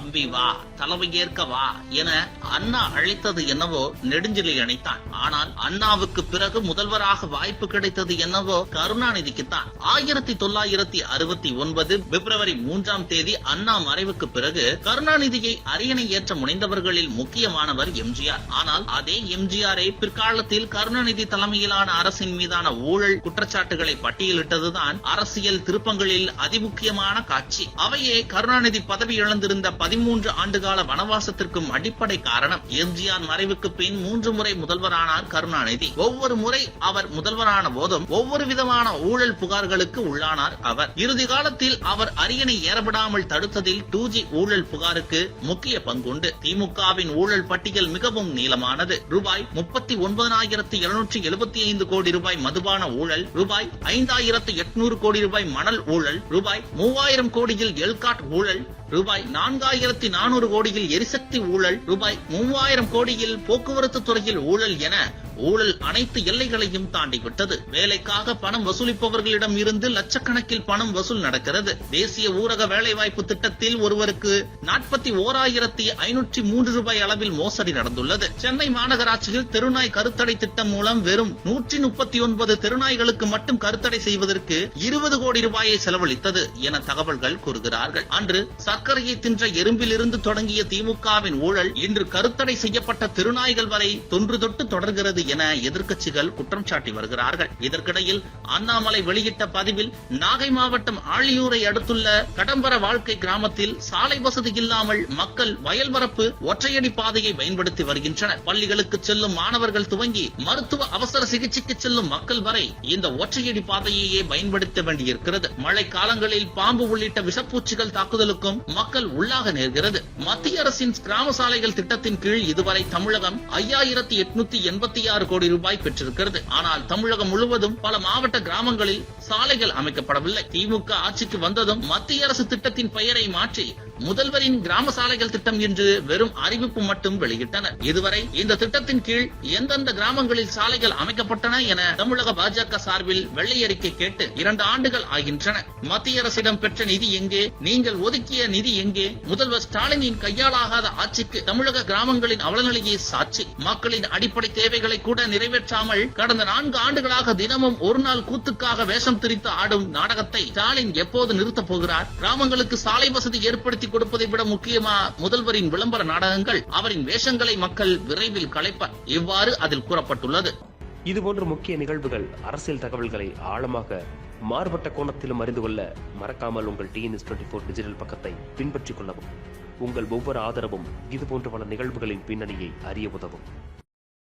தம்பி வா தலைமையேற்க வா என அண்ணா அழைத்தது என்னவோ நெடுஞ்செலி அணைத்தான். ஆனால் அண்ணாவுக்கு பிறகு முதல்வராக வாய்ப்பு கிடைத்தது என்னவோ கருணாநிதிக்குத்தான். ஆயிரத்தி தொள்ளாயிரத்தி அறுபத்தி ஒன்பது பிப்ரவரி மூன்றாம் தேதி அண்ணா மறைவுக்கு பிறகு கருணாநிதியை அரியணை ஏற்ற முனைந்தவர்களில் முக்கியமானவர் எம்ஜிஆர். ஆனால் அதே எம்ஜிஆரை பிற்காலத்தில் கருணாநிதி தலைமையிலான அரசின் மீதான ஊழல் குற்றச்சாட்டுகளை பட்டியலிட்டதுதான் அரசியல் திருப்பங்களில் அதிமுக்கியமான காட்சி. அவையே கருணாநிதி பதவி இழந்திருந்த பதிமூன்று ஆண்டுகால வனவாசத்திற்கும் அடிப்படை காரணம். எம்ஜிஆர் மறைவுக்கு பின் மூன்று முறை முதல்வரானார் கருணாநிதி. ஒவ்வொரு முறை அவர் முதல்வரான போதும் ஒவ்வொரு விதமான ஊழல் புகார்களுக்கு உள்ளானார் அவர். இறுதி காலத்தில் அவர் அரியணை ஏறப்படாமல் தடுத்ததில் டூ ஜி ஊழல் புகாருக்கு முக்கிய பங்குண்டு. திமுகவின் ஊழல் பட்டியல் மிகவும் நீளமானது. ரூபாய் முப்பத்தி ஒன்பதாயிரத்தி இருநூற்றி எழுபத்தி ஐந்து கோடி ரூபாய் மதுபான ஊழல். ரூபாய் ஐந்தாயிரத்து எட்நூறு கோடி ரூபாய் மணல் ஊழல். ரூபாய் மூவாயிரம் கோடியில் எல்காட் ஊழல். ரூபாய் நான்காயிரத்தி நானூறு கோடியில் எரிசக்தி ஊழல் ரூபாய் மூவாயிரம் கோடியில் போக்குவரத்து துறையில் ஊழல் என ஊழல் அனைத்து எல்லைகளையும் தாண்டிவிட்டது வேலைக்காக பணம் வசூலிப்பவர்களிடம் இருந்து லட்சக்கணக்கில் பணம் வசூல் நடக்கிறது. தேசிய ஊரக வேலைவாய்ப்பு திட்டத்தில் ஒருவருக்கு நாற்பத்தி ஓராயிரத்தி ஐநூற்றி மூன்று ரூபாய் அளவில் மோசடி நடந்துள்ளது. சென்னை மாநகராட்சியில் தெருநாய் கருத்தடை திட்டம் மூலம் வெறும் நூற்றி முப்பத்தி ஒன்பது தெருநாய்களுக்கு மட்டும் கருத்தடை செய்வதற்கு இருபது கோடி ரூபாயை செலவழித்தது என தகவல்கள் கூறுகிறார்கள். அன்று சர்க்கரையை தின்ற எறும்பிலிருந்து தொடங்கிய திமுகவின் ஊழல் இன்று கருத்தடை செய்யப்பட்ட திருநாய்கள் வரை தொன்று தொட்டு தொடர்கிறது என எதிர்க்கட்சிகள் குற்றம் சாட்டி வருகிறார்கள். இதற்கிடையில் அண்ணாமலை வெளியிட்ட பதிவில் நாகை மாவட்டம் ஆழியூரை அடுத்துள்ள கடம்பர வாழ்க்கை கிராமத்தில் சாலை வசதி இல்லாமல் மக்கள் வயல்வரப்பு ஒற்றையடி பாதையை பயன்படுத்தி வருகின்றனர். பள்ளிகளுக்கு செல்லும் மாணவர்கள் துவங்கி மருத்துவ அவசர சிகிச்சைக்கு செல்லும் மக்கள் வரை இந்த ஒற்றையடி பாதையையே பயன்படுத்த வேண்டியிருக்கிறது. மழை காலங்களில் பாம்பு உள்ளிட்ட விஷப்பூச்சிகள் தாக்குதலுக்கும் மக்கள் உள்ளாக நேர்கிறது. மத்திய அரசின் கிராம சாலைகள் திட்டத்தின் கீழ் இதுவரை தமிழகம் ஐயாயிரத்தி எட்நூத்தி எண்பத்தி ஆறு கோடி ரூபாய் பெற்றிருக்கிறது. ஆனால் தமிழகம் முழுவதும் பல மாவட்ட கிராமங்களில் சாலைகள் அமைக்கப்படவில்லை. திமுக ஆட்சிக்கு வந்ததும் மத்திய அரசு திட்டத்தின் பெயரை மாற்றி முதல்வரின் கிராம சாலைகள் திட்டம் என்று வெறும் அறிவிப்பு மட்டும் வெளியிட்டனர் இதுவரை இந்த திட்டத்தின் கீழ் எந்தெந்த கிராமங்களில் சாலைகள் அமைக்கப்பட்டன என தமிழக பாஜக சார்பில் வெள்ளை அறிக்கை கேட்டு இரண்டு ஆண்டுகள் ஆகின்றன. மத்திய அரசிடம் பெற்ற நிதி எங்கே? நீங்கள் ஒதுக்கிய நிதி எங்கே? முதல்வர் ஸ்டாலினின் கையாளாகாத ஆட்சிக்கு தமிழக கிராமங்களின் அவலநிலையை சாட்சி. மக்களின் அடிப்படை தேவைகளை கூட நிறைவேற்றாமல் கடந்த நான்கு ஆண்டுகளாக தினமும் ஒரு நாள் கூத்துக்காக வேஷம் திரித்து ஆடும் நாடகத்தை ஸ்டாலின் எப்போது நிறுத்தப் போகிறார்? கிராமங்களுக்கு சாலை வசதி ஏற்படுத்தி கொடுப்பதை விட முக்கியமா முதல்வரின் விளம்பர நாடகங்கள் அவரின் வேஷங்களை மக்கள் விரைவில் களைப்பர். இவ்வாறு அதில் கூறப்பட்டுள்ளது. இதுபோன்ற முக்கிய நிகழ்வுகள் அரசியல் தகவல்களை ஆழமாக மாறுபட்ட கோணத்திலும் அறிந்து கொள்ள மறக்காமல் உங்கள் டிஎன்எஸ் டுவெண்ட்டி ஃபோர் டிஜிட்டல் பக்கத்தை பின்பற்றிக் கொள்ளவும். உங்கள் ஒவ்வொரு ஆதரவும் இதுபோன்ற பல நிகழ்வுகளின் பின்னணியை அறிய உதவும்.